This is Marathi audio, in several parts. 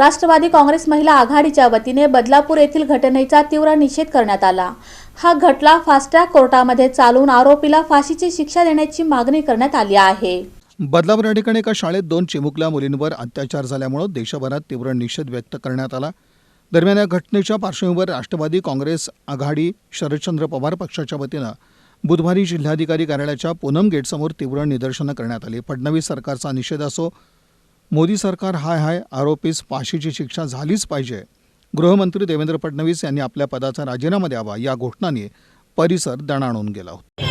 राष्ट्रवादी काँग्रेस महिला आघाडीच्या वतीने बदलापूर येथील घटनेचा तीव्र निषेध करण्यात आला. हा घटला फास्ट्रॅक कोर्टामध्ये चालून आरोपीला फाशीची शिक्षा देण्याची मागणी करण्यात आली आहे. बदलापूर या ठिकाणी एका शाळेत दोन चिमुकल्या मुलींवर अत्याचार झाल्यामुळं देशभरात तीव्र निषेध व्यक्त करण्यात आला. दरम्यान या घटनेच्या पार्श्वभूमीवर राष्ट्रवादी काँग्रेस आघाडी शरदचंद्र पवार पक्षाच्या वतीनं बुधवारी जिल्हाधिकारी कार्यालयाच्या पूनम गेटसमोर तीव्र निदर्शनं करण्यात आली. फडणवीस सरकारचा निषेध असो मोदी सरकार हाय हाय आरोपीस फाशीची शिक्षा झालीच पाहिजे. गृहमंत्री देवेंद्र फडणवीस यांनी आपल्या पदाचा राजीनामा द्यावा या घोषणांनी परिसर दणाणून गेला होता.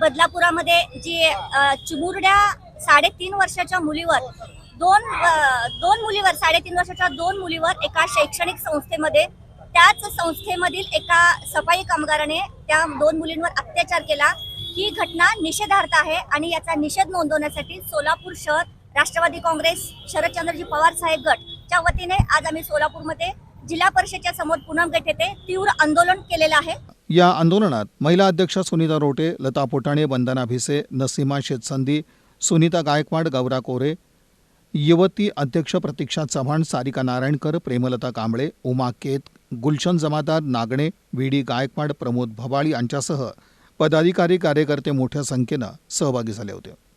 बदलापुरामध्ये जी चिमुरड्या साडेतीन वर्षाच्या मुलीवर दोन दोन मुलीवर साडेतीन वर्षाच्या दोन मुलीवर एका शैक्षणिक संस्थेमध्ये त्याच संस्थेमधील एका सफाई कामगाराने त्या दोन मुलींवर अत्याचार केला. ही घटना निषेधार्थ आहे आणि याचा निषेध नोंदवण्यासाठी सोलापूर शहर राष्ट्रवादी काँग्रेस शरदचंद्रजी पवार साहेब गट च्या वतीने आज आम्ही सोलापूरमध्ये जिल्हा परिषदेच्या समोर पुनम गट येथे तीव्र आंदोलन केलेलं आहे. या आंदोलनात महिला अध्यक्षा सुनीता रोटे लता पोटाणे वंदना भिसे नसीमा शेतसंदी सुनीता गायकवाड गौरा कोरे युवती अध्यक्ष प्रतीक्षा चव्हाण सारिका नारायणकर प्रेमलता कांबळे उमा केत गुलशन जमादार नागणे व्ही डी गायकवाड प्रमोद भवाळी यांच्यासह पदाधिकारी कार्यकर्ते मोठ्या संख्येनं सहभागी झाले होते.